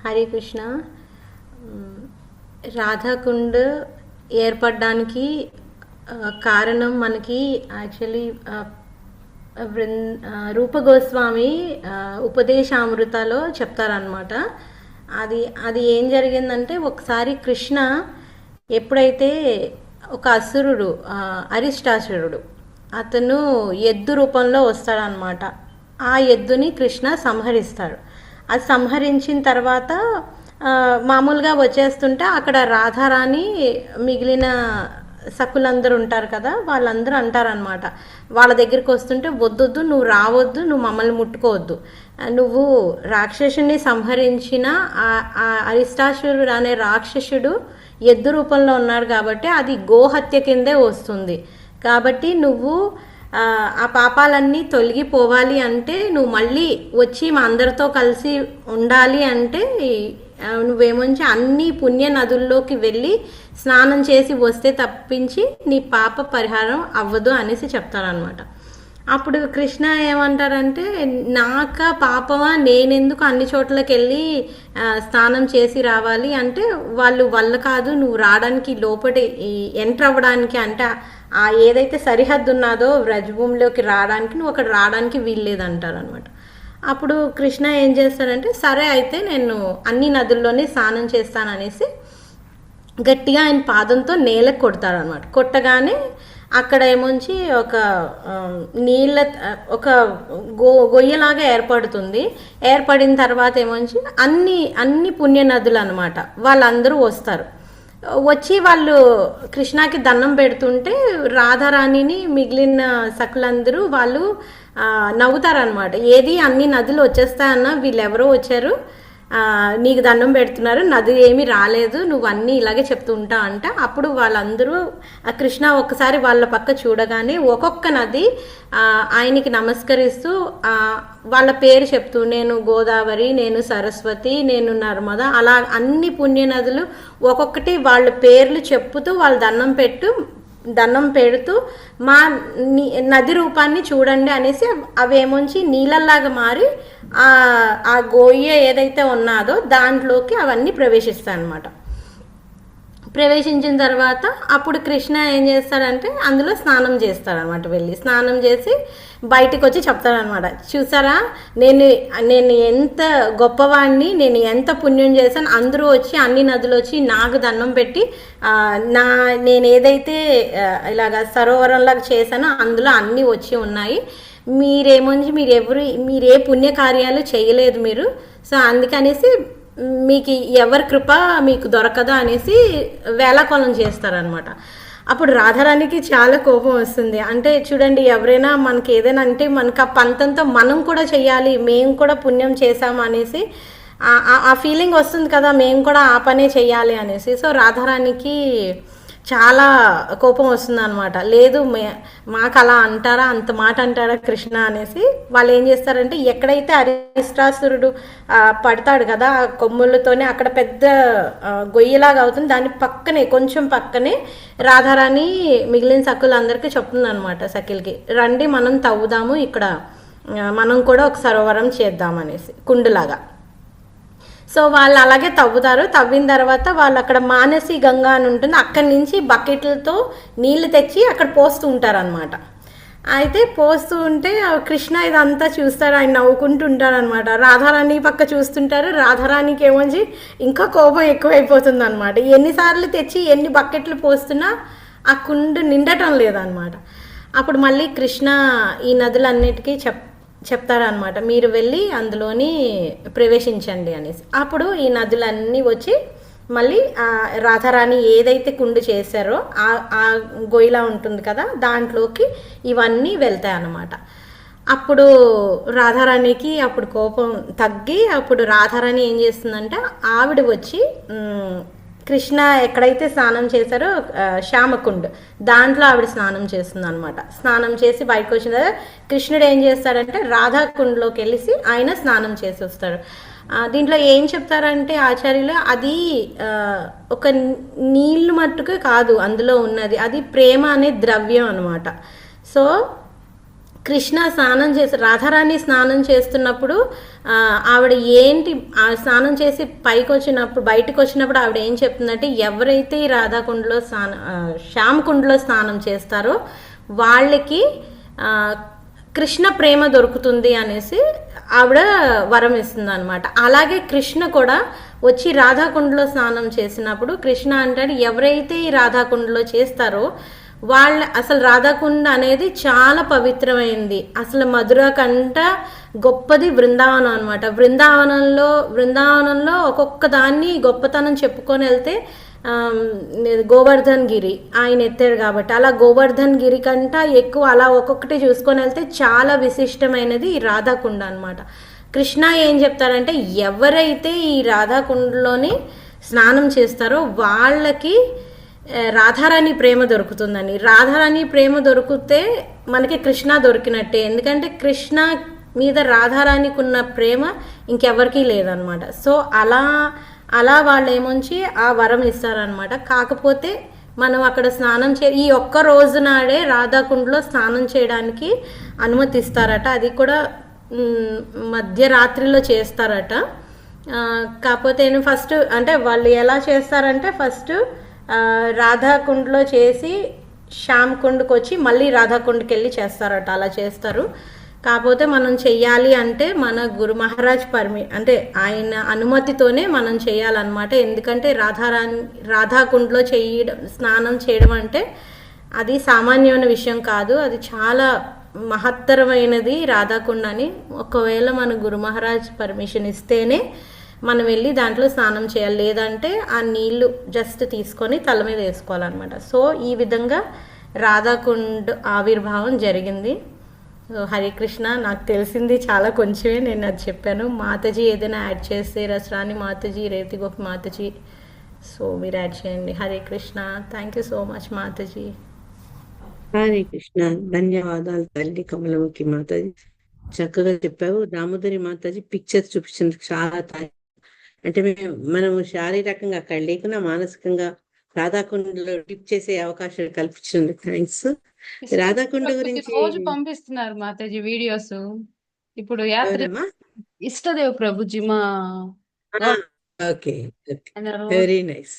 హరే కృష్ణ. రాధాకుండ్ ఏర్పడడానికి కారణం మనకి యాక్చువల్లీ బృంద రూప గోస్వామి ఉపదేశామృతలో చెప్తారనమాట అది అది ఏం జరిగిందంటే ఒకసారి కృష్ణ ఎప్పుడైతే ఒక అసురుడు అరిష్టాసురుడు అతను ఎద్దు రూపంలో వస్తాడనమాట ఆ ఎద్దుని కృష్ణ సంహరిస్తాడు. అది సంహరించిన తర్వాత మామూలుగా వచ్చేస్తుంటే అక్కడ రాధారాణి మిగిలిన సకులందరూ ఉంటారు కదా వాళ్ళందరూ అంటారనమాట వాళ్ళ దగ్గరికి వస్తుంటే వద్దొద్దు నువ్వు రావద్దు నువ్వు మమ్మల్ని ముట్టుకోవద్దు. నువ్వు రాక్షసుని సంహరించిన ఆ- ఆ అరిష్టాసురుడు అనే రాక్షసుడు ఎద్దు రూపంలో ఉన్నాడు కాబట్టి అది గోహత్య కిందే వస్తుంది. కాబట్టి నువ్వు ఆ, పాపాలన్నీ తొలగిపోవాలి అంటే నువ్వు మళ్ళీ వచ్చి మా అందరితో కలిసి ఉండాలి అంటే ఆ, నువ్వేమొంచి అన్ని పుణ్య నదుల్లోకి వెళ్ళి స్నానం చేసి వస్తే తప్పించి నీ పాప పరిహారం అవ్వదు అనేసి చెప్తారనమాట అప్పుడు కృష్ణ ఏమంటారంటే నాక పాపమా? నేనెందుకు అన్ని చోట్లకి వెళ్ళి స్నానం చేసి రావాలి? అంటే వాళ్ళు వల్ల కాదు నువ్వు రావడానికి లోపటి ఎంటర్ అవ్వడానికి. అంటే ఆ ఏదైతే సరిహద్దు ఉన్నదో వ్రజభూమిలోకి రావడానికి నువ్వు అక్కడ రావడానికి వీల్లేదంటారు అనమాట అప్పుడు కృష్ణ ఏం చేస్తాడంటే సరే అయితే నేను అన్ని నదుల్లోనే స్నానం చేస్తాననేసి గట్టిగా ఆయన పాదంతో నేలకు కొడతారనమాట కొట్టగానే అక్కడ ఏమొంచి ఒక నీళ్ళ ఒక గో గొయ్యలాగా ఏర్పడుతుంది. ఏర్పడిన తర్వాత ఏమొంచి అన్ని అన్ని పుణ్య నదులు అనమాట వాళ్ళందరూ వస్తారు. వచ్చి వాళ్ళు కృష్ణాకి దండం పెడుతుంటే రాధారాణిని మిగిలిన సకులందరూ వాళ్ళు నవ్వుతారనమాట ఏది అన్ని నదులు వచ్చేస్తాయన్న వీళ్ళెవరో వచ్చారు. నీకు దండం పెడుతున్నారు నది ఏమీ రాలేదు నువ్వు అన్నీ ఇలాగే చెప్తూ ఉంటా అంట. అప్పుడు వాళ్ళందరూ ఆ కృష్ణ ఒక్కసారి వాళ్ళ పక్క చూడగానే ఒక్కొక్క నది ఆయనకి నమస్కరిస్తూ వాళ్ళ పేరు చెప్తూ నేను గోదావరి నేను సరస్వతి నేను నర్మద అలా అన్ని పుణ్య నదులు ఒక్కొక్కటి వాళ్ళ పేర్లు చెప్పుతూ వాళ్ళు దండం పెట్టు దండం పెడుతూ మా నది రూపాన్ని చూడండి అనేసి అవేమోంచి నీళ్ళల్లాగా మారి ఆ ఆ గోయ్య ఏదైతే ఉన్నాదో దాంట్లోకి అవన్నీ ప్రవేశిస్తాయి అన్నమాట ప్రవేశించిన తర్వాత అప్పుడు కృష్ణ ఏం చేస్తాడంటే అందులో స్నానం చేస్తాడనమాట వెళ్ళి. స్నానం చేసి బయటికి వచ్చి చెప్తాడనమాట చూసారా నేను నేను ఎంత గొప్పవాడిని నేను ఎంత పుణ్యం చేశాను అందరూ వచ్చి అన్ని నదులు వచ్చి నాకు దండం పెట్టి నా నేను ఏదైతే ఇలాగ సరోవరంలాగా చేశానో అందులో అన్నీ వచ్చి ఉన్నాయి. మీరేముంది మీరు ఎవరు మీరు ఏ పుణ్యకార్యాలు చేయలేదు మీరు. సో అందుకనేసి మీకు ఎవరి కృప మీకు దొరకదా అనేసి వేళాకోళం చేస్తారనమాట అప్పుడు రాధారాణికి చాలా కోపం వస్తుంది. అంటే చూడండి ఎవరైనా మనకి ఏదైనా అంటే మనకు ఆ పంతంతో మనం కూడా చేయాలి మేము కూడా పుణ్యం చేసాము అనేసి ఆ- ఫీలింగ్ వస్తుంది కదా మేము కూడా ఆ పనే చెయ్యాలి అనేసి. సో రాధారాణికి చాలా కోపం వస్తుంది అనమాట లేదు మే- మాకు అలా అంటారా అంత మాట అంటారా కృష్ణ అనేసి వాళ్ళు ఏం చేస్తారంటే ఎక్కడైతే అరిష్టాసురుడు పడతాడు కదా ఆ కొమ్ములతోనే అక్కడ పెద్ద గొయ్యిలాగా అవుతుంది. దాని పక్కనే కొంచెం పక్కనే రాధారాణి మిగిలిన సక్కులందరికీ చెప్తుంది అనమాట సకిల్కి రండి మనం తవ్వుదాము ఇక్కడ మనం కూడా ఒక సరోవరం చేద్దాం అనేసి కుండులాగా. సో వాళ్ళు అలాగే తవ్వుతారు. తవ్విన తర్వాత వాళ్ళు అక్కడ మానసి గంగా అని ఉంటుంది. అక్కడి నుంచి బకెట్లతో నీళ్ళు తెచ్చి అక్కడ పోస్తూ ఉంటారనమాట అయితే పోస్తూ ఉంటే కృష్ణ ఇదంతా చూస్తారు ఆయన నవ్వుకుంటూ ఉంటారనమాట రాధారాణి పక్క చూస్తుంటారు. రాధారాణికి ఏమొచ్చి ఇంకా కోపం ఎక్కువైపోతుంది అనమాట ఎన్నిసార్లు తెచ్చి ఎన్ని బకెట్లు పోస్తున్నా ఆ కుండు నిండటం లేదనమాట అప్పుడు మళ్ళీ కృష్ణ ఈ నదులన్నిటికీ చెప్ చెప్తారనమాట మీరు వెళ్ళి అందులోని ప్రవేశించండి అనేసి. అప్పుడు ఈ నదులన్నీ వచ్చి మళ్ళీ ఆ రాధారాణి ఏదైతే కుండు చేశారో ఆ ఆ గొయ్యిలా ఉంటుంది కదా దాంట్లోకి ఇవన్నీ వెళ్తాయి అన్నమాట అప్పుడు రాధారాణికి అప్పుడు కోపం తగ్గి అప్పుడు రాధారాణి ఏం చేస్తుందంటే ఆవిడ వచ్చి కృష్ణ ఎక్కడైతే స్నానం చేశారో శ్యామకుండ్ దాంట్లో ఆవిడ స్నానం చేస్తుంది అనమాట స్నానం చేసి బయటకు వచ్చిన తర్వాత కృష్ణుడు ఏం చేస్తాడంటే రాధాకుండ్లోకి వెళ్ళేసి ఆయన స్నానం చేసి వస్తాడు. దీంట్లో ఏం చెప్తారంటే ఆచార్యులు అది ఒక నీళ్ళు మట్టుకు కాదు అందులో ఉన్నది. అది ప్రేమ అనే ద్రవ్యం అనమాట సో కృష్ణ స్నానం చేసి రాధారాణి స్నానం చేస్తున్నప్పుడు ఆవిడ ఏంటి ఆ స్నానం చేసి పైకి వచ్చినప్పుడు బయటకు వచ్చినప్పుడు ఆవిడ ఏం చెప్తుందంటే ఎవరైతే ఈ రాధాకుండలో స్నానం ఆ, శ్యామ్ కుండలో స్నానం చేస్తారో వాళ్ళకి కృష్ణ ప్రేమ దొరుకుతుంది అనేసి ఆవిడ వరం ఇస్తుంది అనమాట అలాగే కృష్ణ కూడా వచ్చి రాధాకుండలో స్నానం చేసినప్పుడు కృష్ణ అంటాడు ఎవరైతే ఈ రాధాకుండలో చేస్తారో వాళ్ళ అసలు రాధాకుండ అనేది చాలా పవిత్రమైంది. అసలు మధుర కంట గొప్పది బృందావనం అనమాట బృందావనంలో బృందావనంలో ఒక్కొక్క దాన్ని గొప్పతనం చెప్పుకొని వెళ్తే గోవర్ధన్ గిరి ఆయన ఎత్తాడు కాబట్టి. అలా గోవర్ధన్ గిరి కంట ఎక్కువ అలా ఒక్కొక్కటి చూసుకొని వెళ్తే చాలా విశిష్టమైనది ఈ రాధాకుండ అనమాట కృష్ణ ఏం చెప్తారంటే ఎవరైతే ఈ రాధాకుండలోని స్నానం చేస్తారో వాళ్ళకి రాధారాణి ప్రేమ దొరుకుతుందని రాధారాణి ప్రేమ దొరికితే మనకి కృష్ణ దొరికినట్టే. ఎందుకంటే కృష్ణ మీద రాధారాణికి ఉన్న ప్రేమ ఇంకెవరికీ లేదనమాట సో అలా అలా వాళ్ళు ఏముంచి ఆ వరం ఇస్తారనమాట కాకపోతే మనం అక్కడ స్నానం చే ఈ ఒక్క రోజు నాడే రాధాకుండలో స్నానం చేయడానికి అనుమతిస్తారట. అది కూడా మధ్యరాత్రిలో చేస్తారట. కాకపోతే నేను ఫస్ట్ అంటే వాళ్ళు ఎలా చేస్తారంటే ఫస్ట్ రాధాకుండ్లో చేసి శ్యామ్ కుండ్కి వచ్చి మళ్ళీ రాధాకుండ్కి వెళ్ళి చేస్తారట అలా చేస్తారు. కాకపోతే మనం చెయ్యాలి అంటే మన గురు మహారాజ్ పర్మి అంటే ఆయన అనుమతితోనే మనం చేయాలన్నమాట ఎందుకంటే రాధారాణి రాధాకుండ్లో చేయడం స్నానం చేయడం అంటే అది సామాన్యమైన విషయం కాదు. అది చాలా మహత్తరమైనది రాధాకుండ అని. ఒకవేళ మన గురు మహారాజ్ పర్మిషన్ ఇస్తేనే మనం వెళ్ళి దాంట్లో స్నానం చేయాలి. లేదంటే ఆ నీళ్ళు జస్ట్ తీసుకొని తల మీద వేసుకోవాలన్నమాట. సో ఈ విధంగా రాధాకుండ్ ఆవిర్భావం జరిగింది. సో హరే కృష్ణ నాకు తెలిసింది చాలా కొంచెమే నేను అది చెప్పాను. మాతజీ ఏదైనా యాడ్ చేస్తే రసరాని మాతజీ రేతి గోపి మాతజీ. సో మీరు యాడ్ చేయండి. Hare Krishna thank you so much Mataji. Hare Krishna ధన్యవాదాలు తల్లి కమలముఖి మాతాజీ. చక్కగా చెప్పావు. దామోదరి మాతాజీ పిక్చర్ చూపించినందుకు చాలా అంటే మేము మనము శారీరకంగా అక్కడ లేకున్నా మానసికంగా రాధాకుండలో డిప్ చేసే అవకాశం కల్పించినందుకు థ్యాంక్స్. రాధాకుండ గురించి రోజు పంపిస్తున్నారు మాతాజీ వీడియోస్. ఇప్పుడు యాత్ర ఇష్టదేవ్ ప్రభుజీ మా ఓకే వెరీ నైస్.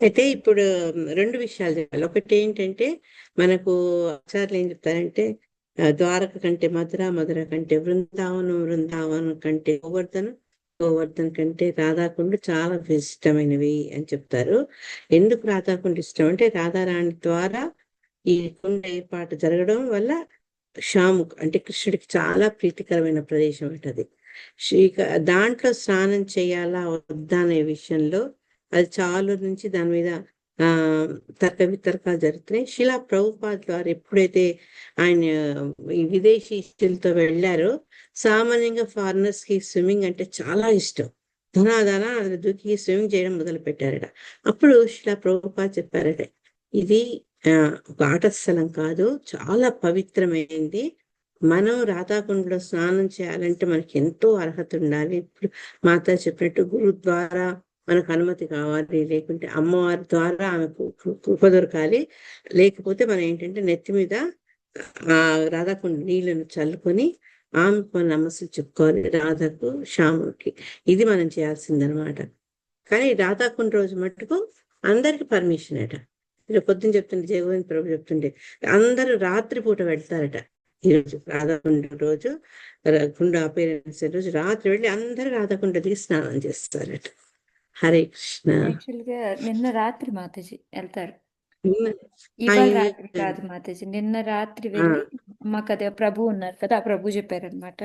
అయితే ఇప్పుడు రెండు విషయాలు చెప్పాలి. ఒకటి ఏంటంటే మనకు ఆచార్యులు ఏం చెప్తారంటే ద్వారక కంటే మధుర మధుర కంటే బృందావనం బృందావనం కంటే గోవర్ధనం గోవర్ధన్ కంటే రాధాకుండు చాలా ఇష్టమైనవి అని చెప్తారు. ఎందుకు రాధాకుండు ఇష్టం అంటే రాధారాణి ద్వారా ఈ కుండ ఏర్పాటు జరగడం వల్ల శ్యాము అంటే కృష్ణుడికి చాలా ప్రీతికరమైన ప్రదేశం అంటది శ్రీ దాంట్లో స్నానం చేయాలా వద్దా అనే విషయంలో అది చాలు నుంచి దాని మీద తర్క వితర్కాలు జరుగుతున్నాయి. శిలా ప్రభుపాద్ వారు ఎప్పుడైతే ఆయన విదేశీ విదేశీయులతో వెళ్ళారో సామాన్యంగా ఫారినర్స్కి స్విమ్మింగ్ అంటే చాలా ఇష్టం. ధనాధన అందులో దూకి స్విమ్మింగ్ చేయడం మొదలు పెట్టారట అప్పుడు శిలా ప్రభుపాద్ చెప్పారట ఇది ఒక ఆట స్థలం కాదు చాలా పవిత్రమైంది. మనం రాధాకుండలో స్నానం చేయాలంటే మనకి ఎంతో అర్హత ఉండాలి. ఇప్పుడు మాత చెప్పినట్టు గురుద్వారా మనకు అనుమతి కావాలి. లేకుంటే అమ్మవారి ద్వారా ఆమెకు కృ- కృప దొరకాలి. లేకపోతే మనం ఏంటంటే నెత్తి మీద ఆ రాధాకుండ నీళ్ళను చల్లుకొని ఆమె మన నమస్సులు చెప్పుకోవాలి రాధకు శ్యాముడికి ఇది మనం చేయాల్సిందనమాట కానీ రాధాకుండ రోజు మట్టుకు అందరికి పర్మిషన్ అట. ఇలా పొద్దున్న చెప్తుండే జగన్ ప్రభు చెప్తుండే అందరూ రాత్రి పూట వెళ్తారట. ఈ రోజు రాధాకుండ రోజు ర- కుండ అపేరెన్స్ రోజు రాత్రి వెళ్ళి అందరూ రాధాకుండ దిగి స్నానం చేస్తారట. హరే కృష్ణ. యాక్చువల్గా నిన్న రాత్రి మాతాజీ వెళ్తారు. ఇవాళ రాత్రి కాదు మాతాజీ. నిన్న రాత్రి వెళ్ళి మాకు అదే ప్రభు ఉన్నారు కదా ఆ ప్రభు చెప్పారనమాట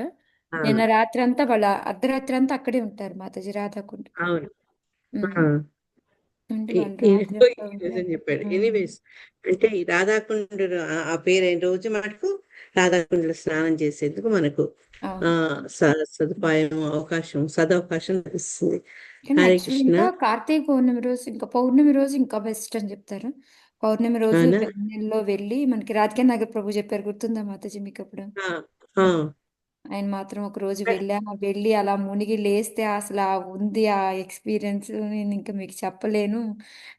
నిన్న రాత్రి అంతా వాళ్ళ అర్ధరాత్రి అంతా అక్కడే ఉంటారు మాతాజీ రాధాకుండ. అవును. చెప్పాడు. ఎనీవేస్ అంటే ఈ రాధాకుండ ఆ పేరు అయిన రోజు మటుకు రాధాకుండలో స్నానం చేసేందుకు మనకు సదుపాయం అవకాశం సదవకాశం లభిస్తుంది. హరే కృష్ణ. కార్తీక పౌర్ణమి రోజు ఇంకా పౌర్ణమి రోజు ఇంకా బెస్ట్ అని చెప్తారు. పౌర్ణమి రోజు వెళ్ళి మనకి రాధికా నాగర్ ప్రభు చెప్పారు గుర్తుందా మాతాజీ మీకు అప్పుడు? ఆయన మాత్రం ఒక రోజు వెళ్ళా వెళ్ళి అలా మునిగి లేస్తే అసలు ఆ ఉంది ఆ ఎక్స్పీరియన్స్ నేను ఇంకా మీకు చెప్పలేను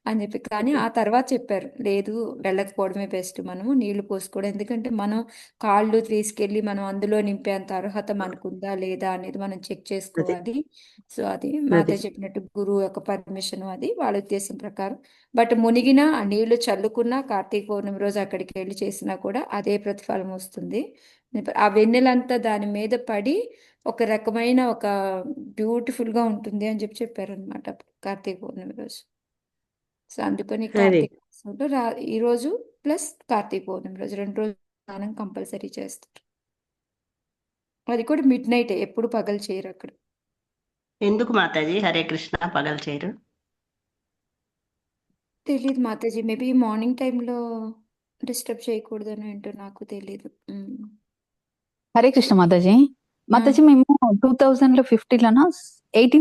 అని చెప్పి కానీ ఆ తర్వాత చెప్పారు. లేదు వెళ్ళకపోవడమే బెస్ట్ మనము నీళ్ళు పోసుకోవడం. ఎందుకంటే మనం కాళ్ళు తీసుకెళ్ళి మనం అందులో నింపేంత అర్హత మనకుందా లేదా అనేది మనం చెక్ చేసుకోవాలి. సో అది. మాత చెప్పినట్టు గురువు యొక్క పర్మిషన్ అది వాళ్ళ ఉద్దేశం ప్రకారం బట్ మునిగినా ఆ నీళ్ళు చల్లుకున్నా కార్తీక పౌర్ణమి రోజు అక్కడికి వెళ్ళి చేసినా కూడా అదే ప్రతిఫలం వస్తుంది. ఆ వెన్నెలంతా దాని మీద పడి ఒక రకమైన ఒక బ్యూటిఫుల్గా ఉంటుంది అని చెప్పి చెప్పారనమాట కార్తీక పౌర్ణమి రోజు. సో అందుకని అదే కార్తీక మాసంలో రా ఈ రోజు ప్లస్ కార్తీక పౌర్ణమి రోజు రెండు రోజులు స్నానం కంపల్సరీ చేస్తారు. అది కూడా మిడ్ నైట్ ఎప్పుడు పగలు చేయరు అక్కడ. ఎందుకు మాతాజీ? హరే కృష్ణ పగలు చేయరు? తెలియదు మాతాజీ. మేబీ మార్నింగ్ టైంలో డిస్టర్బ్ చేయకూడదని ఏంటో నాకు తెలీదు. హరే కృష్ణ మాతాజీ. మాతాజీ మేము టూ థౌజండ్లో ఫిఫ్టీలోనా ఎయిటీన్